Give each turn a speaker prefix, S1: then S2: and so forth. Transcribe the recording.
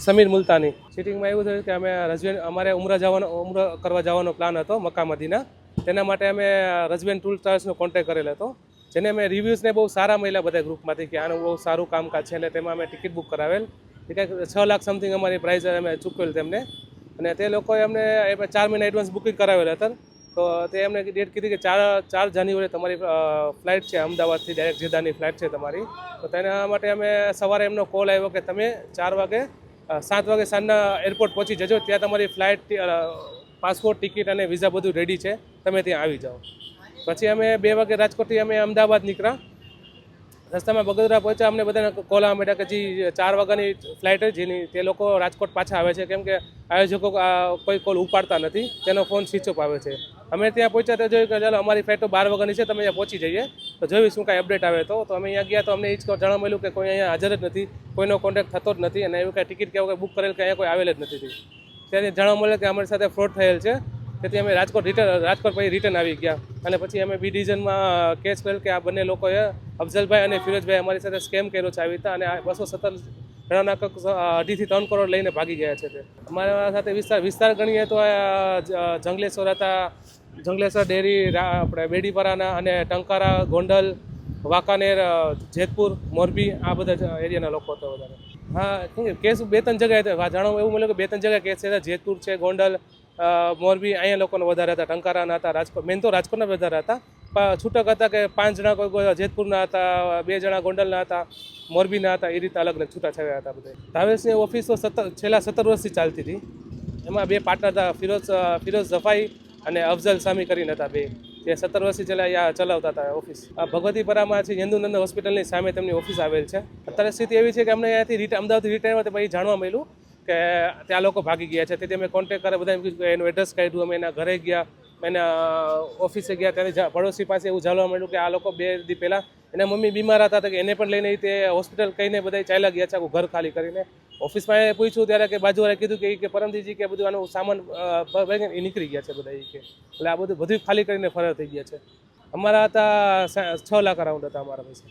S1: સમીર મુલતાની. સિટિંગમાં એવું થયું કે અમે રજવેન, અમારે ઉમરા જવાનો, ઉમરા કરવા જવાનો પ્લાન હતો મક્કા મદીના તેના માટે અમે રજવેન ટૂલ ટ્રાવેલ્સનો કોન્ટેક કરેલો હતો. જેને અમે રિવ્યૂઝને બહુ સારા મળ્યા બધા ગ્રુપમાંથી કે આનું બહુ સારું કામકાજ છે એટલે તેમાં અમે ટિકિટ બુક કરાવેલ. એ કંઈક છ લાખ સમથિંગ અમારી પ્રાઇસ અમે ચૂકવેલ તેમને. અને તે લોકોએ અમને ચાર મહિના એડવાન્સ બુકિંગ કરાવેલ હતા. તો તે એમને ડેટ કીધી કે ચાર ચાર જાન્યુઆરી તમારી ફ્લાઇટ છે અમદાવાદથી ડાયરેક્ટ જેદાની ફ્લાઇટ છે તમારી. તો તેના માટે અમે સવારે એમનો કોલ આવ્યો કે તમે ચાર વાગે સાત વાગે સાંજના એરપોર્ટ પહોંચી જજો. ત્યાં તમારી ફ્લાઇટ પાસપોર્ટ ટિકિટ અને વિઝા બધું રેડી છે. તમે ત્યાં આવી જાઓ. પછી અમે બે વાગે રાજકોટથી અમે અમદાવાદ નીકળ્યા. રસ્તામાં બગોદરા પહોંચ્યા. અમને બધાને કોલ આવવા કે જે, ચાર વાગ્યાની ફ્લાઇટ જેની, તે લોકો રાજકોટ પાછા આવે છે. કેમ કે આયોજકો કોઈ કોલ ઉપાડતા નથી. તેનો ફોન સ્વિચ ઓફ આવે છે. અમે ત્યાં પહોંચ્યા તો જોયું કે ચાલો, અમારી ફ્લાઇટ બાર વાગ્યાની છે, તમે અહીંયા પહોંચી જઈએ. તો જોયું શું કાંઈ અપડેટ આવે તો. તો અમે અહીંયા ગયા તો અમને એ જ જાણવા મળ્યું કે કોઈ અહીંયા હાજર જ નથી, કોઈનો કોન્ટેક્ટ થતો જ નથી અને એવું કાંઈ ટિકિટ કે એવું બુક કરેલ કે અહીંયા કોઈ આવેલ જ નથી ત્યાંથી જાણવા મળ્યું કે અમારી સાથે ફ્રોડ થયેલ છે. તેથી અમે રાજકોટ રિટર્ન રાજકોટ પછી રિટર્ન આવી ગયા. અને પછી અમે બી ડિવિઝનમાં કેસ કરેલ કે આ બંને લોકોએ અફઝલભાઈ અને ફિરોજભાઈ અમારી સાથે સ્કેમ કર્યો છે આવી રીતે અને બસો સત્તર જણાના અઢીથી ત્રણ કરોડ લઈને ભાગી ગયા છે તે. અમારા સાથે વિસ્તાર વિસ્તાર ગણીએ તો જંગલેશ્વર હતા જંગલેશ્વર ડેરી આપણે બેડીપરાના અને ટંકારા, ગોંડલ, વાંકાનેર જેતપુર, મોરબી, આ બધા એરિયાના લોકો હતા વધારે. હા કેસ બે ત્રણ જગ્યાએ હતા જાણવા એવું મળ્યું કે બે ત્રણ જગ્યાએ કેસ છે જેતપુર છે, ગોંડલ મોરબી, અહીંયા લોકોને વધારે હતા. ટંકારાના હતા, રાજકોટ, મેન તો રાજકોટના વધારે હતા. છૂટક હતા કે પાંચ જણા કોઈ કોઈ જેતપુરના હતા, બે જણા ગોંડલના હતા, મોરબીના હતા એ રીતે અલગ છૂટા છવાયા હતા બધા. ટ્રાવેલ્સની ઓફિસ તો સત્તર છેલ્લા સત્તર વર્ષથી ચાલતી હતી. એમાં બે પાર્ટનર હતા, ફિરોઝ ફિરોઝ ઝફાઈ અને અફઝલ સામી કરીને હતા બે. જે સત્તર વર્ષથી ચલા ચલાવતા હતા ઓફિસ. આ ભગવતીપરામાં છે હિન્દુનંદ હોસ્પિટલની સામે તેમની ઓફિસ આવેલ છે. અત્યારે સ્થિતિ એવી છે કે અમને અહીંયાથી રિટ અમદાવાદથી રિટાયર પછી જાણવા મળ્યું કે ત્યાં લોકો ભાગી ગયા છે. તેથી અમે કોન્ટેક્ટ કરે બધા કીધું એનું એડ્રેસ કાઢ્યું. અમે એના ઘરે ગયા, એના ઓફિસે ગયા. ત્યારે પડોશી પાસે એવું જાણવા મળ્યું કે આ લોકો બે દી પહેલાં એના મમ્મી બીમાર હતા કે એને પણ લઈને તે હોસ્પિટલ કહીને બધા ચાલ્યા ગયા છે, આખું ઘર ખાલી કરીને. ઓફિસમાં એ પૂછ્યું ત્યારે કે બાજુવાળાએ કીધું કે કે પરમદીજી કે બધું આનું સામાન એ નીકળી ગયા છે બધા એ કે. એટલે આ બધું બધું ખાલી કરીને ફરાર થઈ ગયા છે. અમારા હતા છ લાખ અરાઉન્ડ હતા અમારા પૈસા.